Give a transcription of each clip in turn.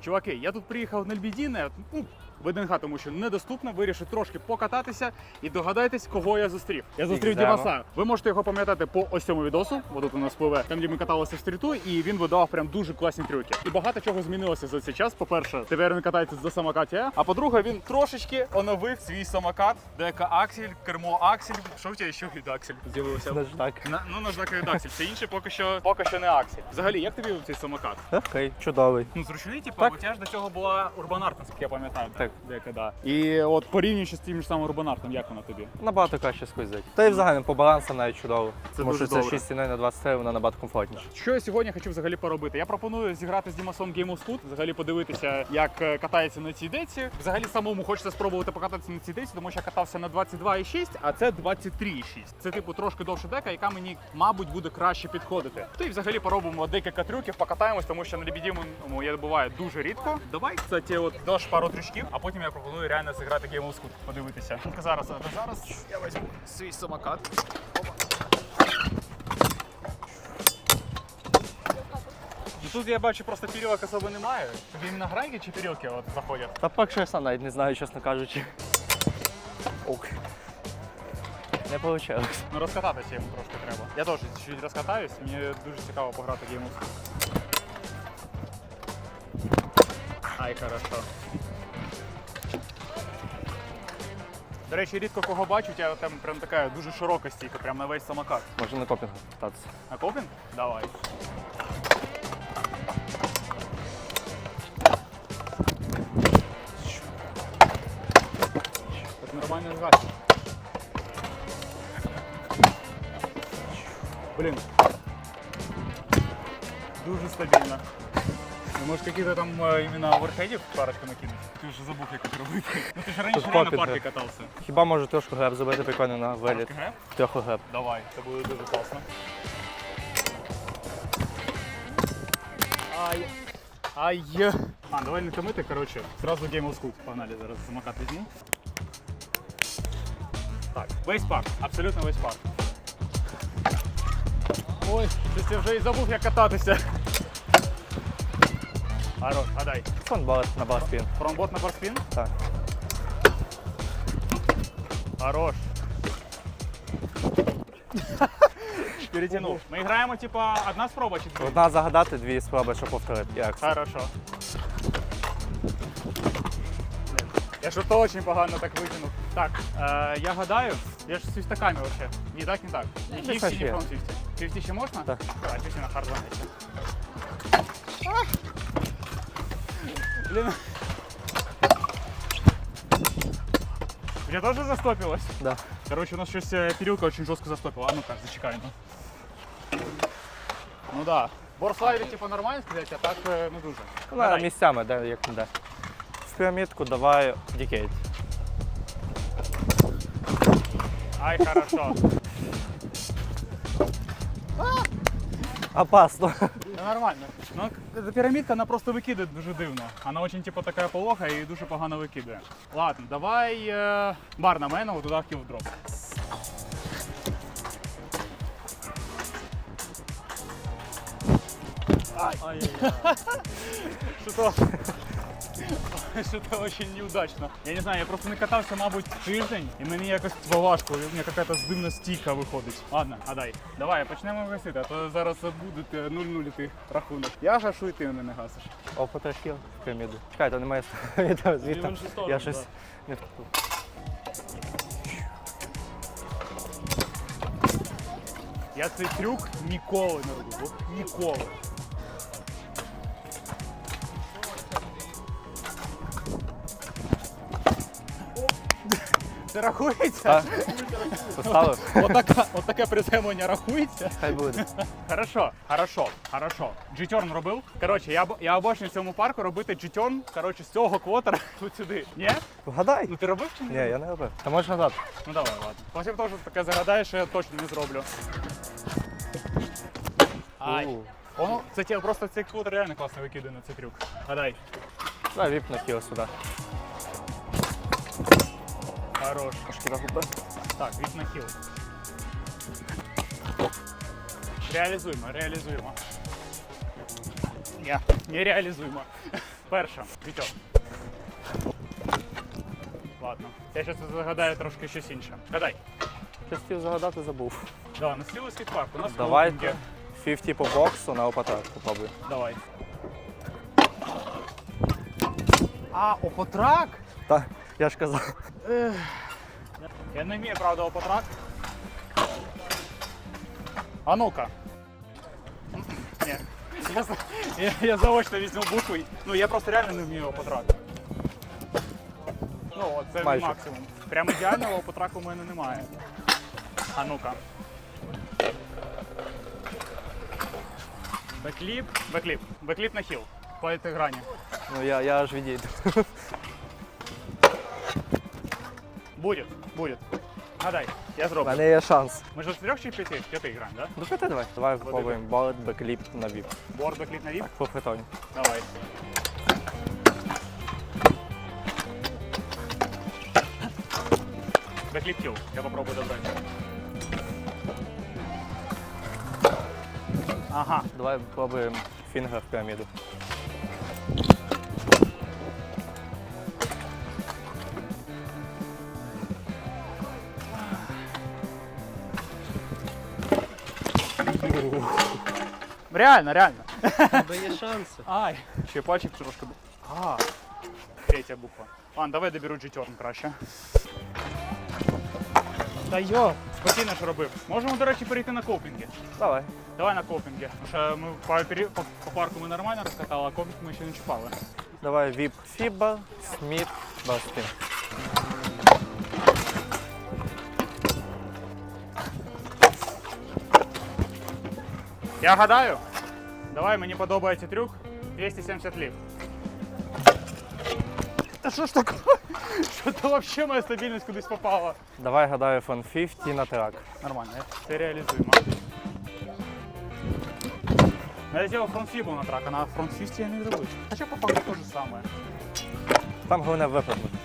Чуваки, я тут приїхав на Льбідіне, ну, в ДНГ, тому що недоступно, вирішив трошки покататися і догадайтесь, кого я зустрів. Я зустрів Дімаса. Ви можете його пам'ятати по ось цьому відосу. Бо тут у нас пливе там, де ми каталися в стріту, і він видавав прям дуже класні трюки. І багато чого змінилося за цей час. По-перше, тепер він катається за самокаті. А по-друге, він трошечки оновив свій самокат, дека Аксель, кермо Аксель. Що в тебе ще від Аксель з'явилося? Так. На, ну, наждака від Аксель. Все інше поки що поки що не Аксель. Взагалі, як тобі цей самокат? Окей, чудовий. Ну, зручний, типу, Так. у тебе ж до цього була Urban Art, наскільки я пам'ятаю. Так. Дека, да. І от порівнюючи з тим ж самим Urban Art, як вона тобі? Набагато краще скользить. Та й взагалі по балансу навіть чудово. Це Тому дуже що це добре. 6,0 на 23, вона набагато комфортніше. Що я сьогодні хочу взагалі поробити? Я пропоную зіграти з Дімасом Game of Scoot, взагалі подивитися, як е, катається на цій деці. Взагалі самому хочеться спробувати покататися на цій деці, тому що я катався на 22,6, а це 23,6. Це типу трошки довша дека, яка мені, мабуть, буде краще підходити. То і взагалі поробимо декілька трюків, покатаємось, тому що на лебідіму я буває дуже рідко. Давай, кстати, от даш пару трючків, а потім я пропоную реально зіграти Scoot, подивитися. Тільки зараз, а зараз я візьму свій самокат. Тут я бачу, просто пірілок особо немає. Тобі іменно грайки чи пірілки от заходять? Та поки що я сам навіть не знаю, чесно кажучи. Ок. Не вийшло. Ну розкататися йому трошки треба. Я теж чуть розкатаюсь, мені дуже цікаво пограти в геймус. Ай, хорошо. До речі, рідко кого бачу, у тебе там прям така дуже широка стійка, прям на весь самокат. Може на копінгу кататися. На копінг? Давай. Так нормально згадка. Блін. Дуже стабільно. Ну, може, какие-то там э, именно оверхедів парочку накинуть? Ти вже забув, як їх робити. Ну ти ж раніше Тут реально копінг, парки да. катався. Хіба може трошки греб зробити прикольно на виліт. Трошки греб? Трохи греб. Давай, це буде дуже класно. Ай. Ай. А, давай не томити, коротше. Зразу Game of Scoop. Погнали зараз самокат візьму. Так, весь парк, абсолютно весь парк. Ой, щось я вже і забув, як кататися. Хорош, гадай. Фонбар на барспін. Фронтбот на барспін? Так. Хорош. Перетянув. Ми граємо, типа, одна спроба чи дві? Одна загадати, дві спроби, щоб повторити. Як? це? Хорошо. Я що то очень погано так витягнув. Так, е, я гадаю, я ж з свістаками вообще. Ні так, ні так. Ні Ну, 50, ні фронт 50. 50 ще можна? Так. Давай, 50 на хард лагається. Блін. У тебя тоже застопилось? Да. Короче, у нас щось е, перилка очень жестко застопила. А ну-ка, зачекай. Ну, ну да. Борслайди типа нормально сказать, а так е, не дуже. Вона Гадай. місцями, де як не де. В пірамідку давай дікейт. Ай, хорошо. Опасно. Да нормально. Ну, к- пірамідка, вона просто викидає дуже дивно. Вона очень, типу, така полога і дуже погано викидає. Ладно, давай е, бар на мене, от туди кілдроп. Что-то... Что-то очень неудачно. Я не знаю, я просто не катався, мабуть, тиждень, і мені якось важко, у мене якась дивна стійка виходить. Ладно, а дай. Давай, почнемо гасити, а то зараз буде 0-0 ти рахунок. Я гашу і ти мене не гасиш. О, потрохів в піраміду. Чекай, то немає звідти. Я щось не втупив. Я цей трюк ніколи не роблю. Ніколи. Це рахується? Так. Поставив? Отака, отаке приземлення рахується. Хай буде. Хорошо, хорошо, хорошо. Джитерн робив. Коротше, я, б- я обожнюю в цьому парку робити джитерн, коротше, з цього квотера от сюди. Ні? Вгадай. Ну ти робив чи ні? Ні, я не робив. Та можеш назад. Ну давай, ладно. Потім теж таке загадаєш, що я точно не зроблю. Ай. У. Воно, це ті- просто цей квотер реально класно викидає на цей трюк. Гадай. Давай віп на сюди. Хорош. Трошки загубив. Так, від на хіл. Реалізуємо, реалізуємо. Ні, нереалізуємо. Перша. Вітьо. Ладно. Я зараз загадаю трошки щось інше. Гадай. Щось хотів загадати, забув. Да, на стілу скейт-парк. У нас Давайте 50 по боксу на опатрак попробуй. Давай. А, опотрак? Так, я ж казав. Я не вмію, правда, опотрак. А ну-ка. Ні. Я, я, я заочно візьму букву. Ну, я просто реально не вмію опотрак. Ну, от це Майже. максимум. Прям ідеального опотраку у мене немає. А ну-ка. Бекліп. Бекліп. Бекліп на хіл. По грані. Ну я, я аж відійду. Будет, будет. Гадай, я У зроблю. мене є шанс. Ми ж з трьох чи п'яти? П'яти граємо, да? Ну п'яти давай. Давай попробуємо балет, бекліп на віп. Борд бекліп на віп? По фритоні. Давай. Бекліп кіл. Я попробую добрати. Ага. Давай попробуємо фінгер в піраміду. Реально, реально. Тебе є шанси. Ай. Ще пальчик трошки. А. Третя буква. Ладно, давай доберу G-turn краще. Та йо, спокійно ж робив. Можемо, до речі, перейти на копінги. Давай. Давай на копінги. Тому що ми по, пері- по, по парку ми нормально розкатали, а копінг ми ще не чіпали. Давай віп фіба, сміт, баспін. Я гадаю. Давай, мені подобається трюк. 270 лів. Та що ж таке? Що то взагалі моя стабільність кудись попала? Давай гадаю фон 50 на трак. Нормально, це реалізуємо. Ну, Я зробив фронтфібу на трак, а на фронтфісті я не зробив. Хоча по факту те же саме. Там головне випрыгнути.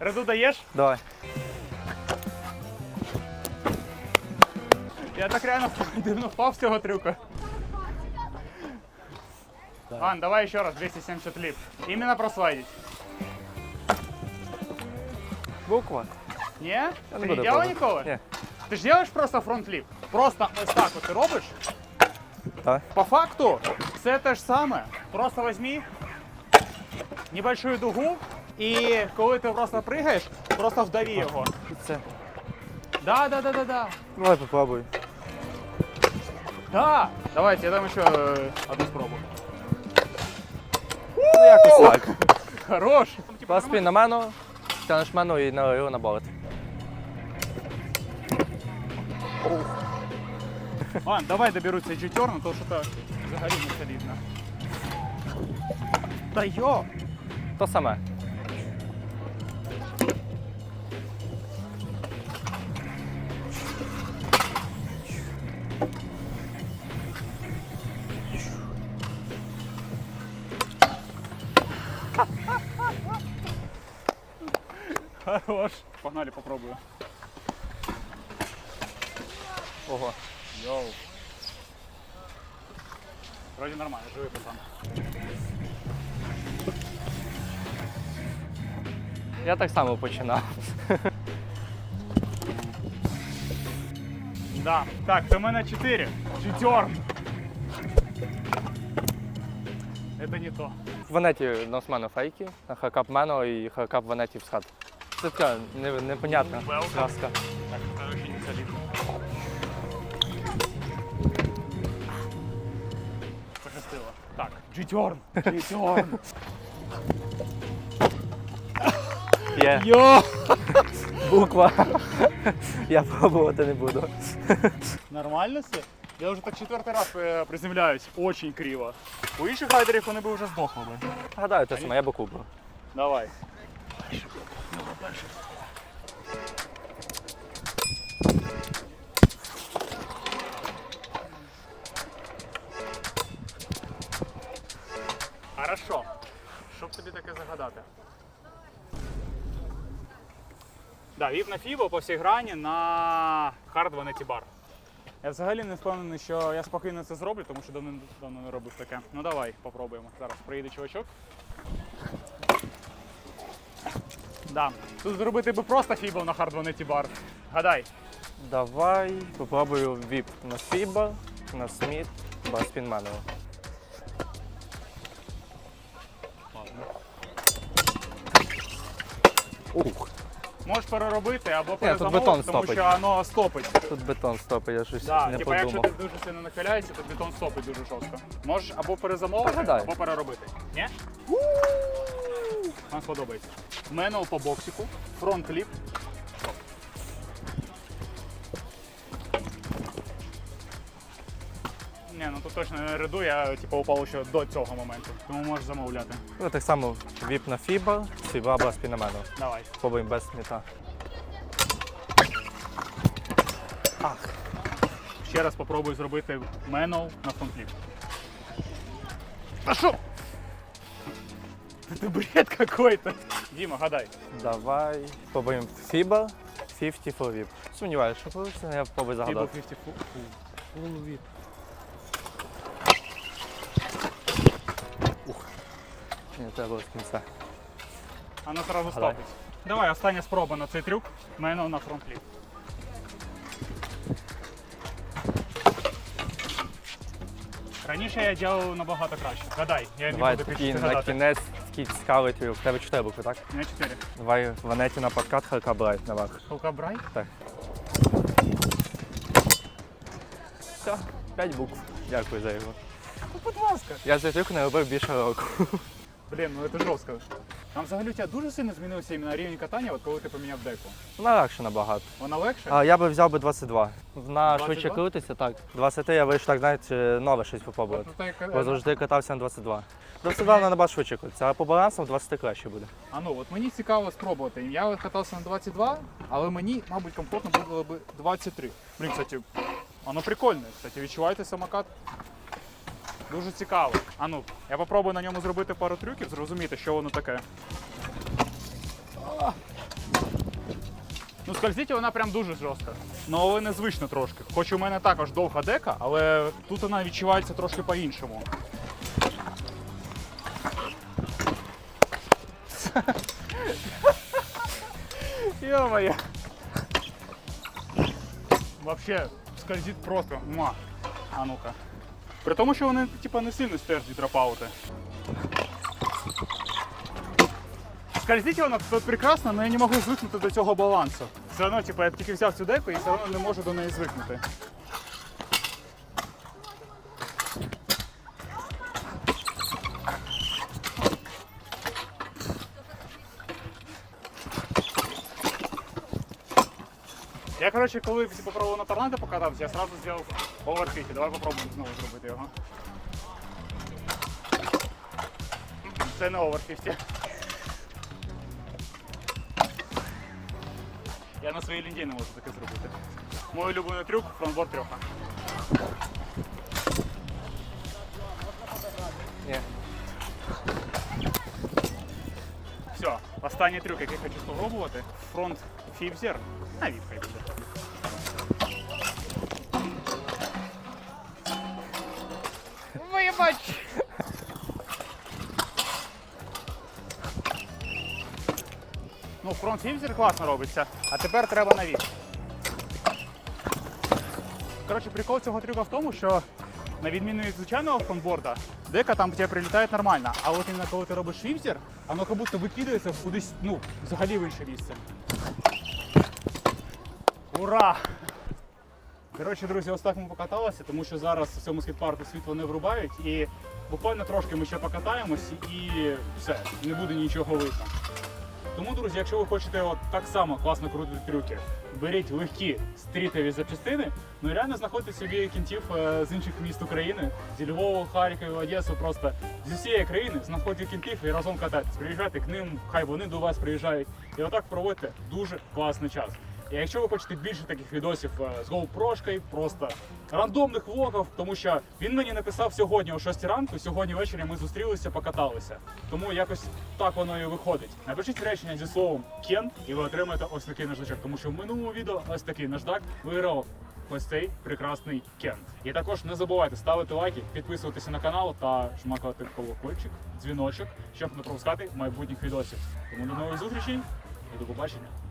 Реду даєш? Давай. Я так реально дивно впав з цього трюка. Ан, давай ще раз, 270 ліп. Іменно прослайдить. Буква. Ні? Я Ти не не буду делал пробувати. ніколи? Ні. Ти ж робиш просто фронтліп? Просто ось так от ти робиш? Так. По факту все те ж саме. Просто візьми небольшую дугу і коли ти просто пригаєш, просто вдаві його. І це. Да, да, да, да, да. Давай попробуй. Да. Давайте, я дам ще е, одну спробу. Ну якось так. Хорош. Баспін на мене, тянеш мене і на його на балет. Ладно, давай доберу цей G-turn, то що то взагалі не солідно. Та йо! То саме. Погнали, попробую. Ого. Йоу. Вроде нормально, живий пацан. Я так само починав. Да. Так, це в мене 4. G-turn. Это не то. В Ванеті носмену фейки, на хакап мене і хакап Ванеті в схат. Це не- непонятна краска. Пощастило. Так, G-turn. G-turn. Є Йо! буква. Я пробувати не буду. Нормально все? Я вже так четвертий раз е, приземляюсь. Очень криво. У інших райдерів вони б вже здохли би. Гадаю, те саме, я би купив. Давай. Хорошо. Що б тобі таке загадати? Да, віп на фібо по всій грані на хард бар. Я взагалі не впевнений, що я спокійно це зроблю, тому що давно, давно не робив таке. Ну давай, попробуємо. Зараз приїде чувачок. Да. Тут зробити би просто фібл на хардванеті бар. Гадай. Давай попробую віп на фіба, на сміт, баспін мануал. Ух, Можеш переробити або перезамовити, бетон тому стопить. що воно стопить. тут бетон стопить, я щось Да, не типа, якщо подумав. ти дуже сильно нахиляєшся, то бетон стопить дуже жорстко. Можеш або перезамовити, Погадай. або переробити. Ні? Вам сподобається. Менуал по боксику, фронт кліп. Ні, ну тут точно не реду, я типу упав ще до цього моменту. Тому можеш замовляти. Ну, так само віп на фіба, фіба баспін на мануал. Давай. Спробуємо без сміта. Ах, Ще раз попробуй зробити менуал на фронт кліп. А що? Це бред какой-то. Діма, гадай. давай спробуємо фіба, 50 full віп. Сумніваюся, що вийде, я спробую Фібл загадати. 50 фу. Фул від. Ні, треба було з кінця. Вона одразу Гадай. стопить. Давай, остання спроба на цей трюк. Мене на фронт-ліп. Раніше я робив набагато краще. Гадай, я Давай не буду такий більше на гадати. кінець цікавий твій. У тебе чотири букви, так? Не 4. Давай ванеті на подкат Харка на наверх. Халка брай? Так. Все, п'ять букв. Дякую за його. Ну, будь ласка. Я за трюк не робив більше року. Блін, ну це жорстко. Там взагалі у тебе дуже сильно змінився іменно рівень катання, от коли ти поміняв деку. Вона легше набагато. Вона легше? А я би взяв би 22. На 22? швидше крутиться, так. 23 я вийшов так, знаєте, нове щось попробувати. Так, Бо завжди катався на 22. 22 вона набагато швидше крутиться, а по балансам 23 краще буде. А ну, от мені цікаво спробувати. Я от катався на 22, але мені, мабуть, комфортно було б 23. Блін, кстати, воно прикольне. Кстати, відчуваєте самокат? Дуже цікаво. А ну, я попробую на ньому зробити пару трюків, зрозуміти, що воно таке. Ну, скользить вона прям дуже жорстка. Ну, але незвично трошки. Хоч у мене також довга дека, але тут вона відчувається трошки по-іншому. Ё-моё. Вообще, скользит просто. Муа. А ну-ка. При тому, що вони типу, не сильно від дропаути. Скользить вона тут прекрасно, але я не можу звикнути до цього балансу. Все одно, типу, я тільки взяв цю деку і все одно не можу до неї звикнути. Я, коротше, коли попробував на торнадо покататися, я одразу зробив оверфіті. Давай попробуємо знову зробити його. Це не оверфіті. Я на своїй лінді не можу таке зробити. Мій улюблений трюк фронтборд трьоха. Ні. Все, останній трюк, який хочу спробувати. Фронт фібзер. На від хай буде. Ну, класно робиться, а тепер треба на від. Коротше, прикол цього трюка в тому, що на відміну від звичайного фронтборда, дека там тебе прилітає нормально, а от іменно коли ти робиш фібзер, воно як будто викидається кудись, ну, взагалі в інше місце. Ура! Коротше, друзі, ось так ми покаталися, тому що зараз в цьому скейт-парку світло не врубають і буквально трошки ми ще покатаємось і все, не буде нічого видно. Тому, друзі, якщо ви хочете от так само класно крутити трюки, беріть легкі стрітові запчастини, ну і реально знаходьте собі кінтів е, з інших міст України, зі Львова, Харкова, Одесу, просто з усієї країни знаходьте кінтів і разом кататись. Приїжджайте к ним, хай вони до вас приїжджають. І отак проводьте дуже класний час. І якщо ви хочете більше таких відосів е, з GoPro, просто рандомних влогів, тому що він мені написав сьогодні о 6 ранку, сьогодні ввечері ми зустрілися, покаталися. Тому якось так воно і виходить. Напишіть речення зі словом Кен, і ви отримаєте ось такий наждачок. Тому що в минулому відео ось такий наждак виграв ось цей прекрасний кент. І також не забувайте ставити лайки, підписуватися на канал та жмакати колокольчик, дзвіночок, щоб не пропускати майбутніх відосів. Тому до нових зустрічей і до побачення.